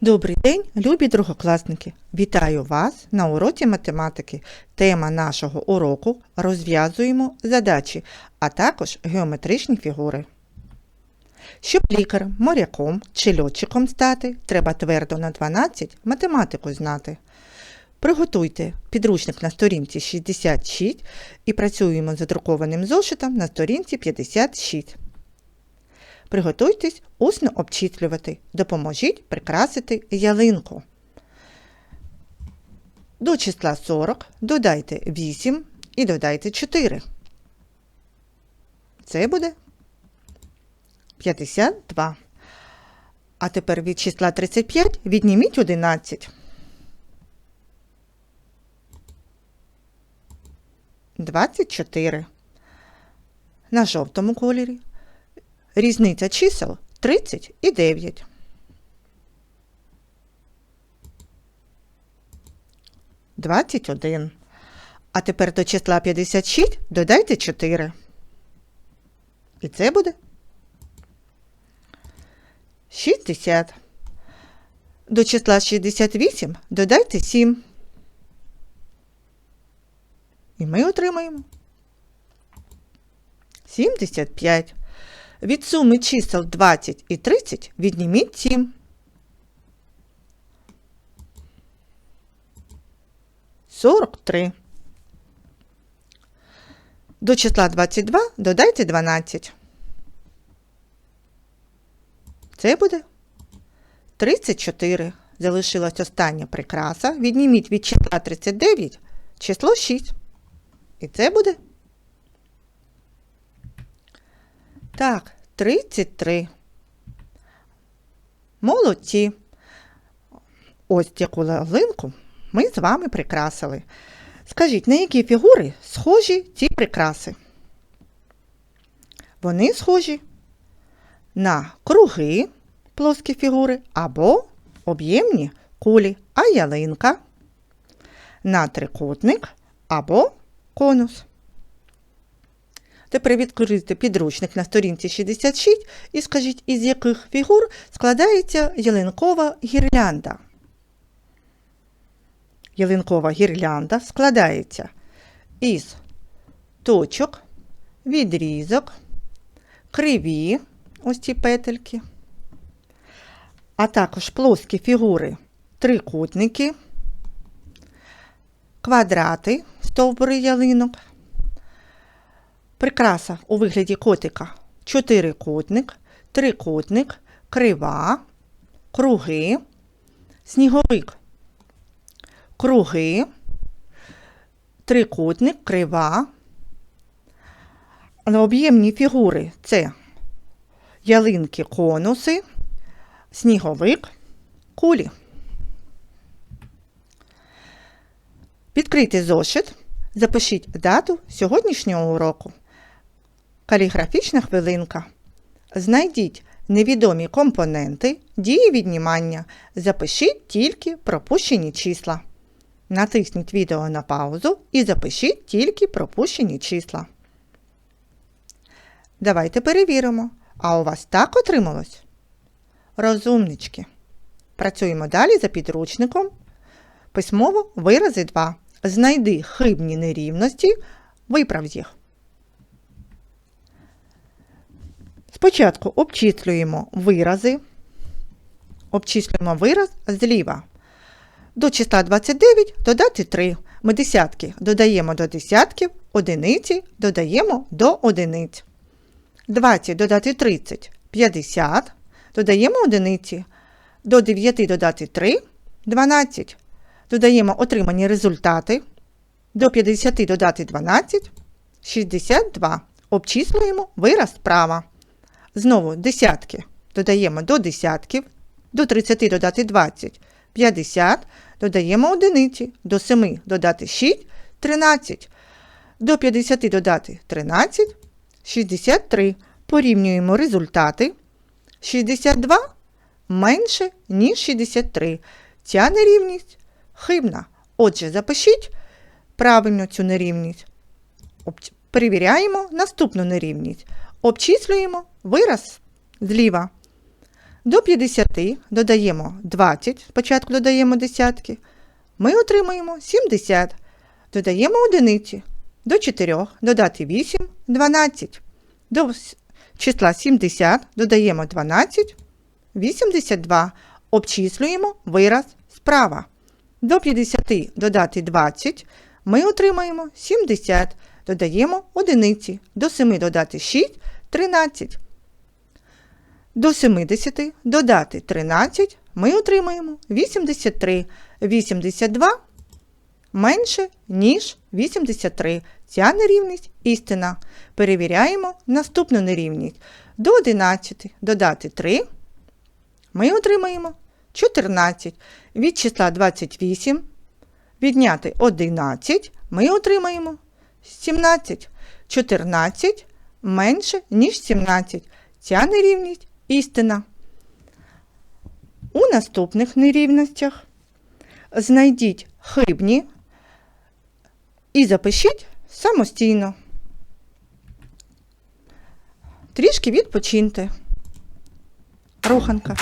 Добрий день, любі другокласники! Вітаю вас на уроці математики. Тема нашого уроку розв'язуємо задачі, а також геометричні фігури. Щоб лікарем, моряком чи льотчиком стати, треба твердо на 12 математику знати. Приготуйте підручник на сторінці 66 і працюємо з задрукованим зошитом на сторінці 56. Приготуйтесь усно обчислювати. Допоможіть прикрасити ялинку. До числа 40 додайте 8 і додайте 4. Це буде 52. А тепер від числа 35 відніміть 11. 24. На жовтому кольорі Різниця чисел 30 і 9. Двадцять один. А тепер до числа 56 додайте 4. І це буде 60. До числа 68 додайте 7. І ми отримаємо 75. Від суми чисел 20 і 30 відніміть 7. Сорок три. До числа 22 додайте 12. Це буде 34. Залишилась остання прикраса. Відніміть від числа 39 число 6. І це буде Так, 33. Молодці. Ось яку лалинку ми з вами прикрасили. Скажіть, на які фігури схожі ці прикраси? Вони схожі на круги плоскі фігури або об'ємні кулі, а ялинка, на трикутник або конус. Тепер відкрийте підручник на сторінці 66 і скажіть, із яких фігур складається ялинкова гірлянда. Ялинкова гірлянда складається із точок, відрізок, криві, ось ці петельки, а також плоскі фігури трикутники, квадрати, стовбури ялинок. Прикраса у вигляді котика чотирикутник, трикутник, крива, круги, сніговик, круги, трикутник, крива. Об'ємні фігури це ялинки, конуси, сніговик, кулі. Відкрийте зошит, запишіть дату сьогоднішнього уроку. Каліграфічна хвилинка. Знайдіть невідомі компоненти дії віднімання. Запишіть тільки пропущені числа. Натисніть відео на паузу і запишіть тільки пропущені числа. Давайте перевіримо. А у вас так отрималось? Розумнички. Працюємо далі за підручником. Письмово вирази 2. Знайди хибні нерівності, виправ їх. Спочатку обчислюємо вирази, обчислюємо вираз зліва. До числа 29 додати 3. Ми десятки додаємо до десятків, одиниці додаємо до одиниць. 20 додати 30 50. Додаємо одиниці. До 9 додати 3 12. Додаємо отримані результати. До 50 додати 12 62. Обчислюємо вираз справа. Знову десятки додаємо до десятків, до 30 додати 20, 50, додаємо одиниці, до 7 додати 6, 13, до 50 додати 13, 63. Порівнюємо результати. 62 менше, ніж 63. Ця нерівність хибна. Отже, запишіть правильно цю нерівність. Перевіряємо наступну нерівність. Обчислюємо вираз зліва. До 50 додаємо 20, спочатку додаємо десятки. Ми отримаємо 70. Додаємо одиниці. До 4 додати 8 12. До числа 70 додаємо 12 82. Обчислюємо вираз справа. До 50 додати 20 ми отримаємо 70. Додаємо одиниці. До 7 додати 6 13. До 70 додати 13 ми отримаємо 83. 82 менше, ніж 83. Ця нерівність істина. Перевіряємо наступну нерівність. До 11 додати 3 ми отримаємо 14. Від числа 28 відняти 11 ми отримаємо 17. 14 менше, ніж 17. Ця нерівність істина. У наступних нерівностях знайдіть хибні і запишіть самостійно. Трішки відпочиньте. Руханка.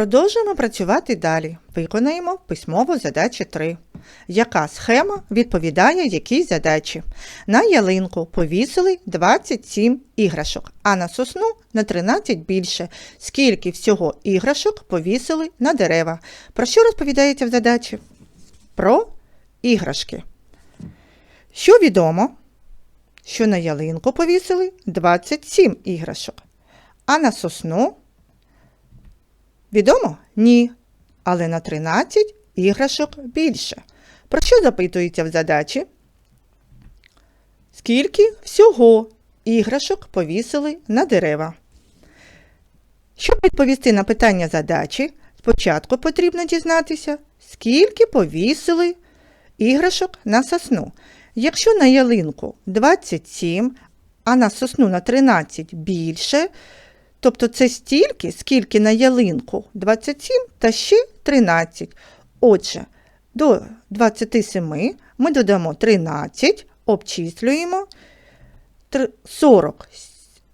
Продовжуємо працювати далі. Виконаємо письмову задачу 3. Яка схема відповідає якій задачі? На ялинку повісили 27 іграшок, а на сосну на 13 більше. Скільки всього іграшок повісили на дерева? Про що розповідається в задачі? Про іграшки. Що відомо? Що на ялинку повісили 27 іграшок, а на сосну Відомо? Ні. Але на 13 іграшок більше. Про що запитується в задачі? Скільки всього іграшок повісили на дерева? Щоб відповісти на питання задачі, спочатку потрібно дізнатися, скільки повісили іграшок на сосну. Якщо на ялинку 27, а на сосну на 13 більше, Тобто це стільки, скільки на ялинку 27 та ще 13. Отже, до 27 ми додамо 13, обчислюємо 40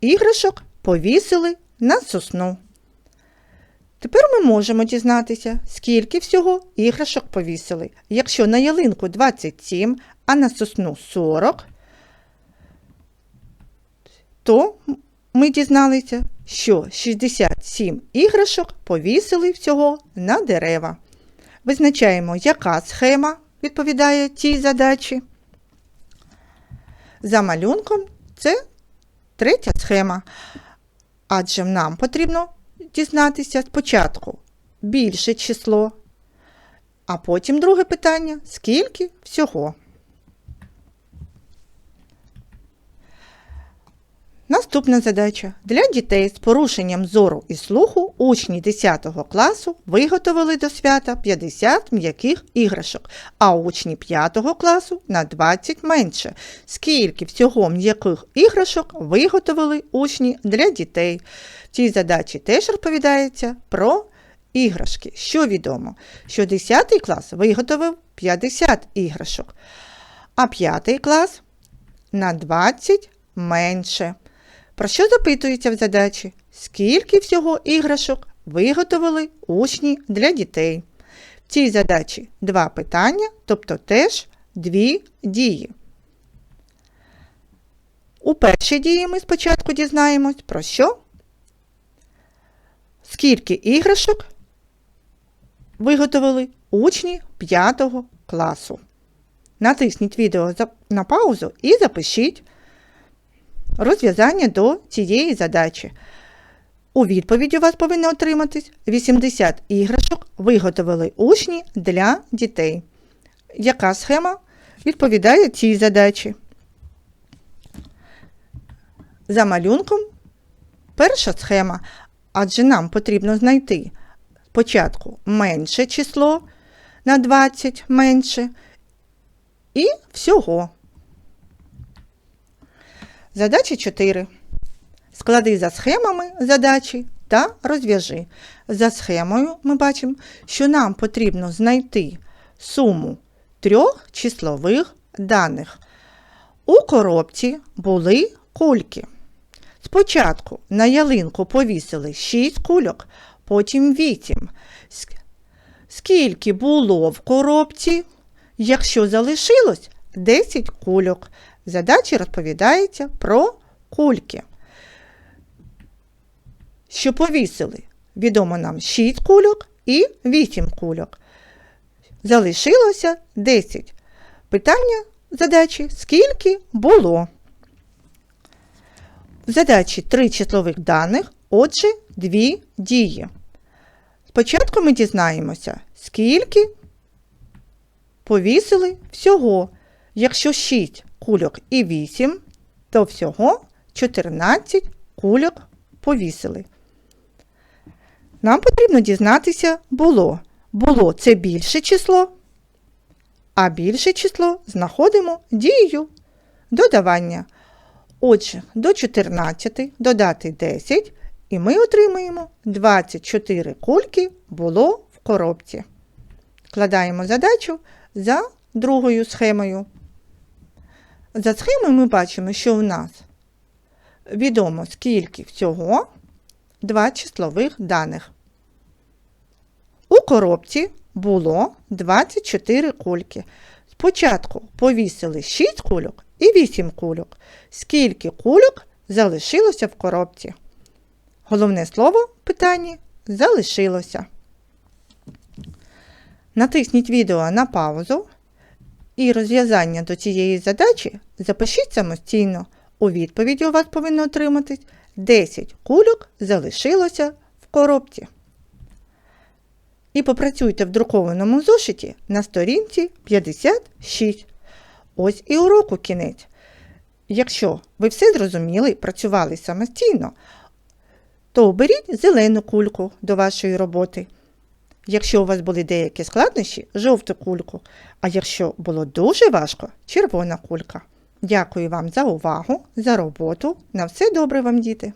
іграшок повісили на сосну. Тепер ми можемо дізнатися, скільки всього іграшок повісили. Якщо на ялинку 27, а на сосну 40, то ми дізналися, що 67 іграшок повісили всього на дерева. Визначаємо, яка схема відповідає цій задачі. За малюнком це третя схема. Адже нам потрібно дізнатися спочатку більше число, а потім друге питання скільки всього. Наступна задача. Для дітей з порушенням зору і слуху учні 10 класу виготовили до свята 50 м'яких іграшок, а учні 5 класу на 20 менше. Скільки всього м'яких іграшок виготовили учні для дітей? В цій задачі теж розповідається про іграшки. Що відомо? Що 10 клас виготовив 50 іграшок, а 5 клас на 20 менше. Про що запитується в задачі? Скільки всього іграшок виготовили учні для дітей? В цій задачі два питання, тобто теж дві дії. У першій дії ми спочатку дізнаємось про що? Скільки іграшок виготовили учні 5 класу. Натисніть відео на паузу і запишіть розв'язання до цієї задачі. У відповіді у вас повинно отриматись 80 іграшок виготовили учні для дітей. Яка схема відповідає цій задачі? За малюнком перша схема, адже нам потрібно знайти спочатку менше число на 20 менше і всього. Задача 4. Склади за схемами задачі та розв'яжи. За схемою ми бачимо, що нам потрібно знайти суму трьох числових даних. У коробці були кульки. Спочатку на ялинку повісили 6 кульок, потім 8. Скільки було в коробці? Якщо залишилось 10 кульок. В задачі розповідається про кульки. Що повісили? Відомо нам 6 кульок і 8 кульок. Залишилося 10. Питання задачі скільки було? В задачі три числових даних, отже, дві дії. Спочатку ми дізнаємося, скільки повісили всього. Якщо 6 кульок і 8, то всього 14 кульок повісили. Нам потрібно дізнатися було. Було це більше число, а більше число знаходимо дією додавання. Отже, до 14 додати 10, і ми отримаємо 24 кульки було в коробці. Складаємо задачу за другою схемою. За схемою ми бачимо, що у нас відомо скільки всього два числових даних. У коробці було 24 кульки. Спочатку повісили 6 кульок і 8 кульок. Скільки кульок залишилося в коробці? Головне слово в питанні залишилося. Натисніть відео на паузу і розв'язання до цієї задачі запишіть самостійно. У відповіді у вас повинно отриматись 10 кульок залишилося в коробці. І попрацюйте в друкованому зошиті на сторінці 56. Ось і уроку кінець. Якщо ви все зрозуміли і працювали самостійно, то оберіть зелену кульку до вашої роботи. Якщо у вас були деякі складнощі, жовту кульку. А якщо було дуже важко, червона кулька. Дякую вам за увагу, за роботу. На все добре вам, діти!